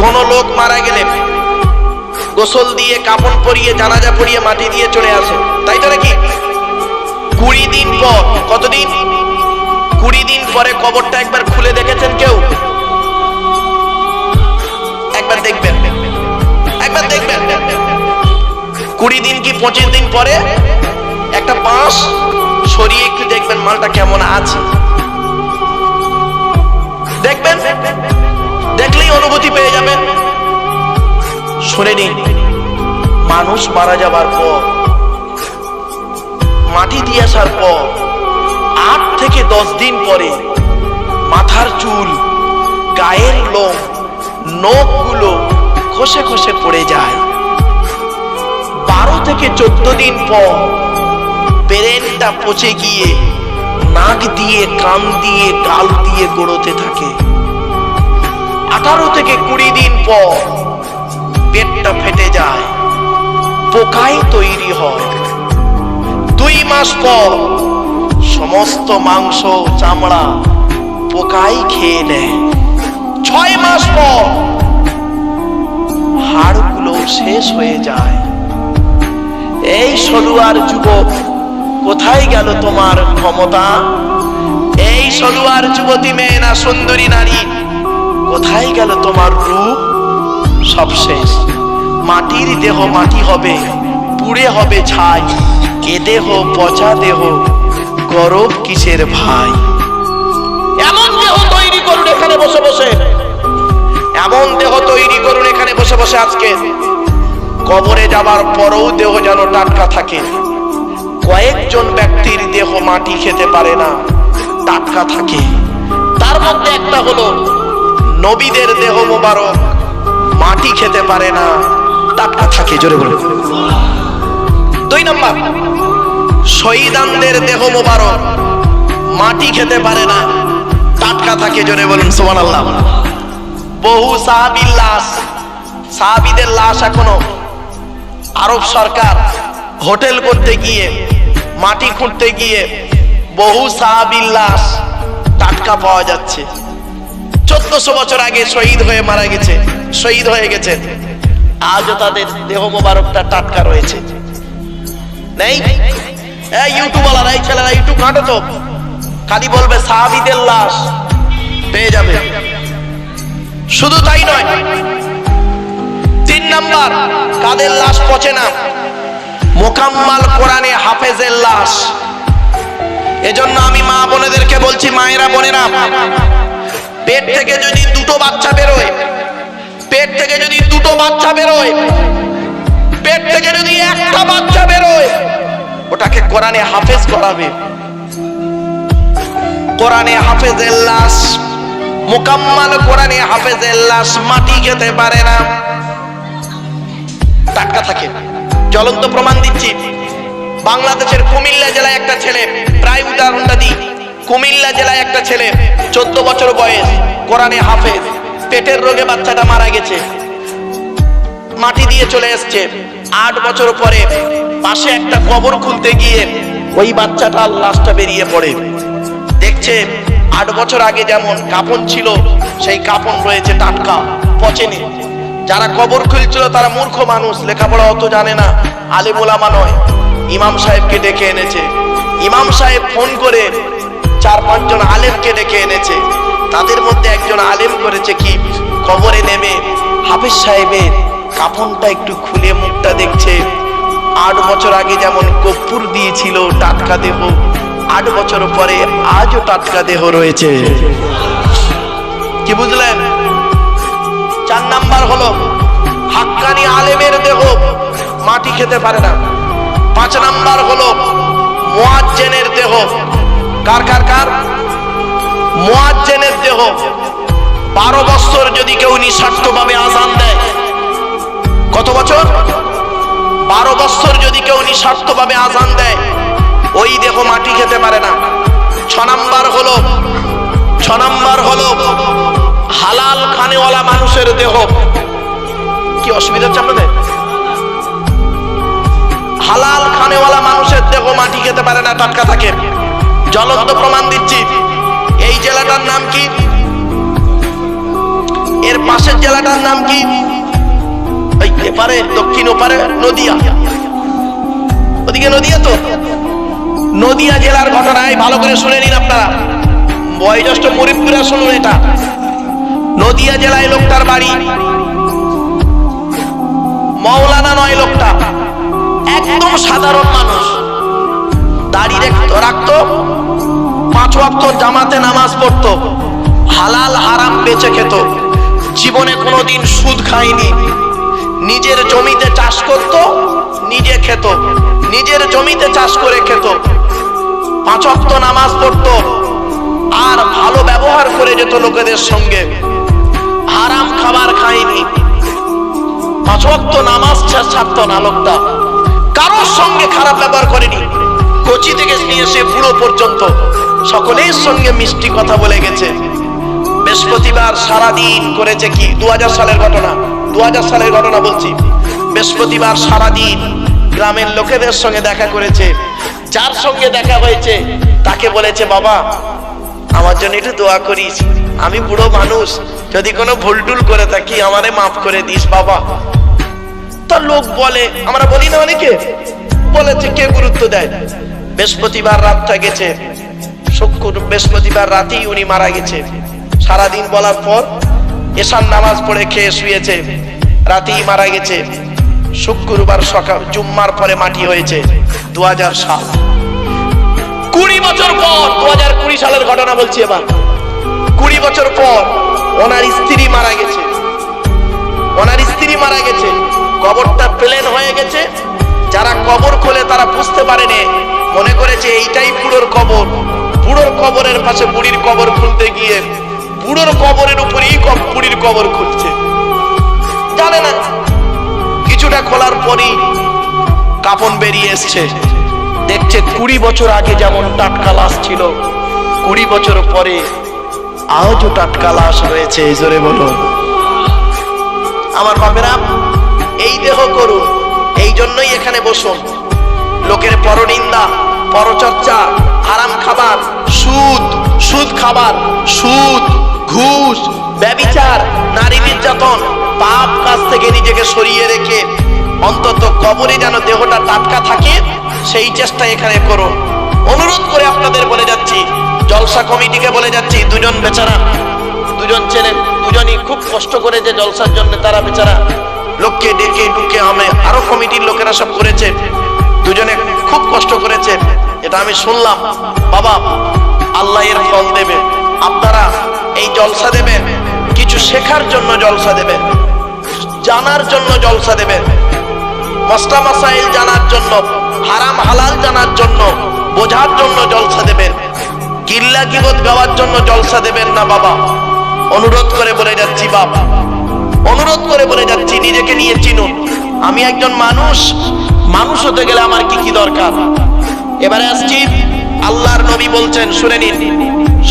কোন লোক মারা গেলে গোসল দিয়ে, কাপড় পরিয়ে, জানাজা পরিয়ে মাটি দিয়ে চলে আসে। তাই তো নাকি? কুড়ি দিন পর, কতদিন? কুড়ি দিন পরে কবরটা একবার খুলে দেখেছেন কেউ? একবার দেখবেন। একবার দেখবেন। কুড়ি দিন কি পঁচিশ দিন পরে? একটা বাঁশ? সরিয়ে একটু দেখবেন মালটা কেমন আছে। দেখবেন? অনুভূতি পেয়ে যাবেন শুনে নিন মানুষ মারা যাবার পর, মাটি দিয়ে আসার পর, আট থেকে দশ দিন পরে মাথার চুল, গায়ের লোম, নখগুলো খসে খসে পড়ে যায়। বারো থেকে চোদ্দ দিন পর ব্রেনটা পচে গিয়ে নাক দিয়ে, কান দিয়ে, গাল দিয়ে গড়োতে থাকে। আঠারো থেকে কুড়ি দিন পর পেটটা ফেটে যায় পোকায় তৈরি হয়। দুই মাস পর সমস্ত মাংস, চামড়া পোকাই খেয়ে নেয়। ছয় মাস পর হাড়গুলো শেষ হয়ে যায়। এই সলুয়ার যুবক, কোথায় গেল তোমার ক্ষমতা? এই সলুয়ার যুবতী মেয়ে না সুন্দরী নারী? কোথায় গেল তোমার রূপ? সব শেষ। মাটির দেহ মাটি হবে, পুড়ে হবে ছাই। এ দেহ পচা দেহ, গরব কিসের ভাই? এমন দেহ তৈরি করুন এখানে বসে বসে। এমন দেহ তৈরি করুন এখানে বসে বসে আজকে। কবরে যাবার পরেও দেহ যেন টাটকা থাকে। কয়েকজন ব্যক্তির দেহ মাটি খেতে পারে না, টাটকা থাকে। তার মধ্যে একটা হলো নবীদের দেহ মোবারক। মাটি খেতে পারে না টাটকা থাকে, জোরে বলে দুই নম্বর, শহীদানদের দেহ মোবারক, মাটি খেতে পারে না টাটকা থাকে, জোরে বলুন সোমান আল্লাহ বহু সাহাবির লাশ, সাহাবিদের লাশ এখনও। আরব সরকার হোটেল করতে গিয়ে, মাটি খুঁড়তে গিয়ে বহু সাহাবির লাশ টাটকা পাওয়া যাচ্ছে। চোদ্দশো বছর আগে শহীদ হয়ে মারা গেছে, শহীদ হয়ে গেছে আজও তাদের দেহ মোবারকটা টাটকা রয়েছে। নেই? এই ইউটিউবালারা এই ছেলেরা ইউটিউব ঘাটে তো। খালি বলবে, সাহাবিদের লাশ পেয়ে যাবে। শুধু তাই নয়, তিন নাম্বার, কাদের লাশ পচে না? মোকাম্মাল কোরআনে হাফেজের লাশ। এজন্য আমি মা বোনেদেরকে বলছি, মায়েরা বোনেরা পেট থেকে যদি দুটো বাচ্চা বেরোয়, পেট থেকে যদি দুটো বাচ্চা বেরোয়, পেট থেকে যদি একটা বাচ্চা বেরোয়, ওটাকে কোরআনে হাফেজ করাবে। কোরআনে হাফেজের লাশ, মোকাম্মাল কোরআনে হাফেজের লাশ মাটি খেতে পারে না। টাটকা থাকে জ্বলন্ত প্রমাণ দিচ্ছি। বাংলাদেশের কুমিল্লা জেলায় একটা ছেলে, প্রায় উদাহরণটা দিই। কুমিল্লা জেলায় একটা ছেলে, চোদ্দ বছর বয়স, কোরআনে হাফেজ, পেটের রোগে বাচ্চাটা মারা গেছে। মাটি দিয়ে চলে এসছে। আট বছর পরে পাশে একটা কবর খুলতে গিয়ে ওই বাচ্চাটার লাশটা বেরিয়ে পড়ে। দেখছে আট বছর আগে যেমন কাপন ছিল, সেই কাপন রয়েছে টাটকা, পচেনি। যারা কবর খুলছিল তারা মূর্খ মানুষ, লেখাপড়া অত জানে না আলিমুলামা নয়। ইমাম সাহেবকে ডেকে এনেছে। ইমাম সাহেব ফোন করে চার পাঁচজন আলেমকে ডেকে এনেছে। তাদের মধ্যে একজন আলেম করেছে কি? কবরে নেমে হাফিজ সাহেবের কাফনটা একটু খুলে মুখটা দেখছে। আট বছর আগে যেমন কপ্পুর দিয়েছিল টাটকা দেহ, আট বছর পরে আজও টাটকা দেহ রয়েছে। কি বুঝলেন? চার নাম্বার হলো, হাক্কানি আলেমের দেহ মাটি খেতে পারে না। পাঁচ নাম্বার হলো, মোয়াজ্জেনের দেহ কার কার কার? মোয়াজ্জেনের দেহ। বারো বছর যদি কেউ নিঃস্বার্থভাবে আজান দেয়, কত বছর? বারো বছর যদি কেউ নিঃস্বার্থভাবে আজান দেয়, ওই দেহ মাটি খেতে পারে না। ছ নাম্বার হলো, ছ নাম্বার হলো, হালাল খানেওয়ালা মানুষের দেহ। কি অসুবিধা হচ্ছে আপনাদের? হালাল খানেওয়ালা মানুষের দেহ মাটি খেতে পারে না, টাটকা থাকে। জ্বলন্ত প্রমাণ দিচ্ছি। এই জেলাটার নাম কি? এর পাশের জেলাটার নাম কি? এই এপারে, দক্ষিণ ওপারে, নদিয়া। ওদিকে নদিয়া তো? নদিয়া জেলার ঘটনায় ভালো করে শুনে নিন আপনারা। বয়োজ্যেষ্ঠ পরিপুরা শুনুন এটা। নদিয়া জেলায় লোকটার বাড়ি। মৌলানা নয় লোকটা। একদম সাধারণ মানুষ। দাড়ি রাখতো পাঁচ ওয়াক্ত জামাতে নামাজ পড়তো। হালাল হারাম বেঁচে খেত। জীবনে কোনোদিন সুদ খায়নি। নিজের জমিতে চাষ করত, নিজে খেত। নিজের জমিতে চাষ করে খেত। পাঁচ ওয়াক্ত নামাজ পড়তো। আর ভালো ব্যবহার করে যেত লোকেদের সঙ্গে। হারাম খাবার খায়নি। পাঁচ ওয়াক্ত নামাজ ছাড়তো না লোকটা। কারোর সঙ্গে খারাপ ব্যবহার করেনি। কচি থেকে নিয়ে এসে বুড়ো পর্যন্ত সকলের সঙ্গে মিষ্টি কথা বলে গেছে। বৃহস্পতিবার সারাদিন করেছে কি? দু হাজার সালের ঘটনা। দু হাজার সালের ঘটনা বলছি। বৃহস্পতিবার সারাদিন গ্রামের লোকেদের সঙ্গে দেখা করেছে। যার সঙ্গে দেখা হয়েছে, তাকে বলেছে, বাবা, আমার জন্য একটু দোয়া করিস। আমি বুড়ো মানুষ। যদি কোনো ভুল টুল করে থাকি, আমারে মাফ করে দিস, বাবা। তা লোক বলে, আমরা বলি না অনেকে, বলেছে কে গুরুত্ব দেয়? বৃহস্পতিবার রাতটা গেছে শুক্র বৃহস্পতিবার রাতেই উনি মারা গেছে। সারাদিন বলার পর এশার নামাজ পড়ে খেয়ে শুয়েছে। রাতেই মারা গেছে। শুক্রবার সকাল জুম্মার পরে মাটি হয়েছে। দু সাল। কুড়ি বছর পর দু হাজার কুড়ি সালের ঘটনা বলছি এবার। কুড়ি বছর পর ওনার স্ত্রী মারা গেছে। ওনার স্ত্রী মারা গেছে। কবরটা প্লেন হয়ে গেছে। যারা কবর খোলে তারা বুঝতে পারেনি মনে করেছে এইটাই বুড়োর কবর। বুড়োর কবরের পাশে বুড়ির কবর খুলতে গিয়ে বুড়োর কবরের উপরেই বুড়ির কবর খুলছে। জানে না, কিছুটা খোলার পরই কাপন বেরিয়ে এসছে। দেখছে কুড়ি বছর আগে যেমন টাটকা লাশ ছিল, কুড়ি বছর পরে আজও টাটকা লাশ রয়েছে, এই জোরে বলো। আমার বাপেরা, এই দেহ করুন, এই জন্যই এখানে বসুন। লোকের পরনিন্দা, পরচর্চা, হারাম খাবার, সুদ সুদ খাবার, সুদ, ঘুষ, ব্যবিচার, নারী নির্যাতন, পাপ কাজ থেকে নিজেকে সরিয়ে রেখে অন্তত কবরে যেন দেহটা টাটকা থাকে, সেই চেষ্টা এখানে করুন। অনুরোধ করে আপনাদের বলে যাচ্ছি, জলসা কমিটিকে বলে যাচ্ছি, দুজন বেচারা, দুজন ছেলে, দুজনই খুব কষ্ট করে যে জলসার জন্য তারা বেচারা, লোককে ডেকে ডুকে আমি আরও কমিটির লোকেরা সব করেছে, দুজনে খুব কষ্ট করেছে। এটা আমি শুনলাম। বাবা, আল্লাহ এর ফল দেবে। আপনারা এই জলসা দেবেন কিছু শেখার জন্য জলসা দেবেন জানার জন্য জলসা দেবেন মশলা মাসাইল জানার জন্য, হারাম হালাল জানার জন্য, বোঝার জন্য জলসা দেবেন কিল্লা কিবত গাওয়ার জন্য জলসা দেবেন না বাবা। অনুরোধ করে বলে যাচ্ছি বাবা অনুরোধ করে বলে যাচ্ছি, নিজেকে নিয়ে চিনুন। আমি একজন মানুষ মানুষ হতে গেলে আমার কি কি দরকার? এবারে আসছি, আল্লাহর নবী বলছেন, শুনে নিন,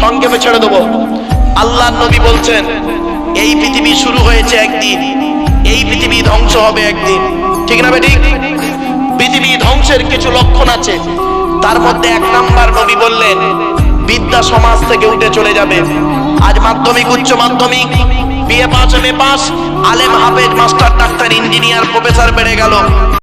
সংক্ষেপে ছেড়ে দেবো। আল্লাহর নবী বলছেন, এই পৃথিবী শুরু হয়েছে একদিন, এই পৃথিবী ধ্বংস হবে একদিন। ঠিক না বেঠিক? পৃথিবী ধ্বংসের কিছু লক্ষণ আছে, তার মধ্যে এক নাম্বার নবী বললেন, বিদ্যা সমাজ থেকে উঠে চলে যাবে। আজ মাধ্যমিক, উচ্চ মাধ্যমিক, BA pass M A pass আলেম হাফেজ, মাস্টার, ডাক্তার, ইঞ্জিনিয়ার, প্রফেসর বেড়ে গেল।